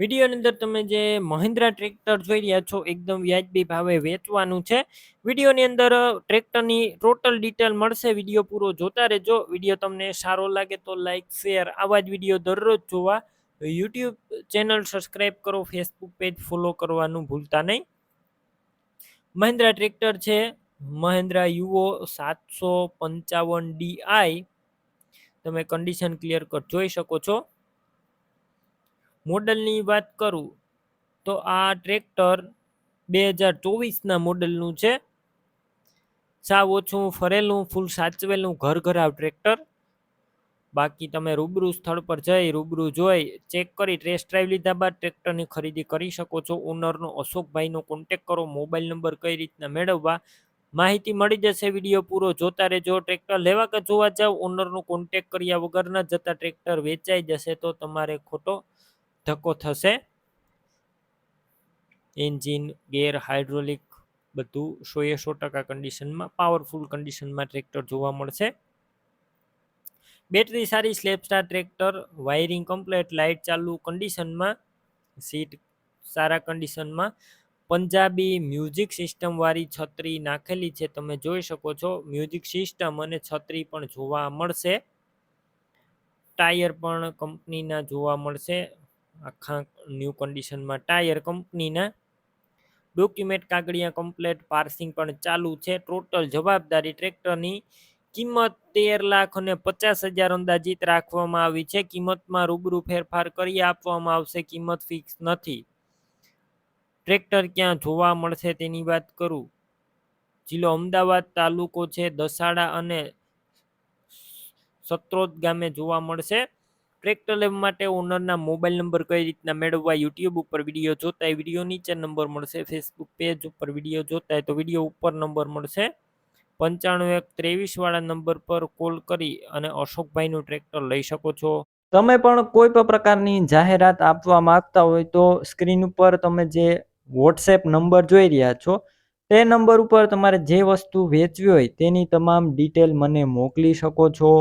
વિડીયોની અંદર તમે જે મહિન્દ્રા ટ્રેક્ટર જોઈ રહ્યા છો, એકદમ વ્યાજબી ભાવે વેચવાનું છે. વિડીયોની અંદર ટ્રેક્ટરની ટોટલ ડિટેલ મળશે, વીડિયો પૂરો જોતા રહેજો. વીડિયો તમને સારો લાગે તો લાઈક, શેર, આવા જ વીડિયો દરરોજ જોવા. યુટ્યુબ ચેનલ સબસ્ક્રાઈબ કરો, ફેસબુક પેજ ફોલો કરવાનું ભૂલતા નહીં. મહિન્દ્રા ટ્રેક્ટર છે, મહિન્દ્રા યુઓ સાતસો પંચાવન ડીઆઈ તમે કન્ડિશન ક્લિયર કટ જોઈ શકો છો. મોડલની વાત કરું, તો આ ટ્રેક્ટર બે હજાર ચોવીસના મોડલનું છે. સાવ ઓછું ફરેલું, ફૂલ સાચવેલું ઘર ઘરાવ ટ્રેક્ટર. બાકી તમે રૂબરૂ સ્થળ પર જઈ, રૂબરૂ જોઈ, ચેક કરી, ટેસ્ટ ડ્રાઈવ લીધા બાદ ટ્રેક્ટરની ખરીદી કરી શકો છો. ઓનરનો અશોકભાઈનો કોન્ટેક કરો, મોબાઈલ નંબર કઈ રીતના મેળવવા, માહિતી મળી જશે, વીડિયો પૂરો જોતા રહેજો. ટ્રેક્ટર લેવા કે જોવા જાવ, ઓનરનો કોન્ટેક કર્યા વગરના જતા ટ્રેક્ટર વેચાઈ જશે તો તમારે ખોટો ધક્કો થશે. એન્જિન, ગેર, હાઇડ્રોલિક બધું સો એ સો ટકા કન્ડિશનમાં પાવરફુલ કન્ડિશનમાં ટ્રેક્ટર જોવા મળશે. બેટરી સારી self starter tractor, wiring complete, light ચાલુ કન્ડિશનમાં સીટ સારા કન્ડિશનમાં પંજાબી મ્યુઝિક સિસ્ટમવાળી છત્રી નાખેલી છે, તમે જોઈ શકો છો. મ્યુઝિક સિસ્ટમ અને છત્રી પણ જોવા મળશે. ટાયર પણ કંપનીના જોવા મળશે. આખા ન્યૂ કન્ડિશનમાં ટાયર કંપનીના ડોક્યુમેન્ટ કાગળિયા કમ્પ્લેટ પાર્સિંગ પણ ચાલુ છે. ટોટલ જવાબદારી ટ્રેક્ટરની કિંમત તેર લાખ અને પચાસ હજાર અંદાજિત રાખવામાં આવી છે. કિંમતમાં રૂબરૂ ફેરફાર કરી આપવામાં આવશે. કિંમત ફિક્સ નથી. ટ્રેક્ટર ક્યાં જોવા મળશે તેની વાત કરું. જિલ્લો અમદાવાદ તાલુકો છે. દસાડા અને સત્રોદ ગામે જોવા મળશે. ટ્રેક્ટર લેવા માટે ઓનરના મોબાઈલ નંબર કઈ રીતના મેળવવા, યુટ્યુબ ઉપર વીડિયો જોતા વીડિયો નીચે નંબર મળશે, ફેસબુક પેજ ઉપર વીડિયો જોતા તો વીડિયો ઉપર નંબર મળશે. પંચાણું એક ત્રેવીસ વાળા નંબર પર કોલ કરી અને અશોકભાઈનું ટ્રેક્ટર લઈ શકો છો. તમે પણ કોઈ પણ પ્રકારની જાહેરાત આપવા માંગતા હોય તો સ્ક્રીન ઉપર તમે જે વોટ્સએપ નંબર જોઈ રહ્યા છો, તે નંબર ઉપર તમારે જે વસ્તુ વેચવી હોય તેની તમામ ડિટેલ મને મોકલી શકો છો.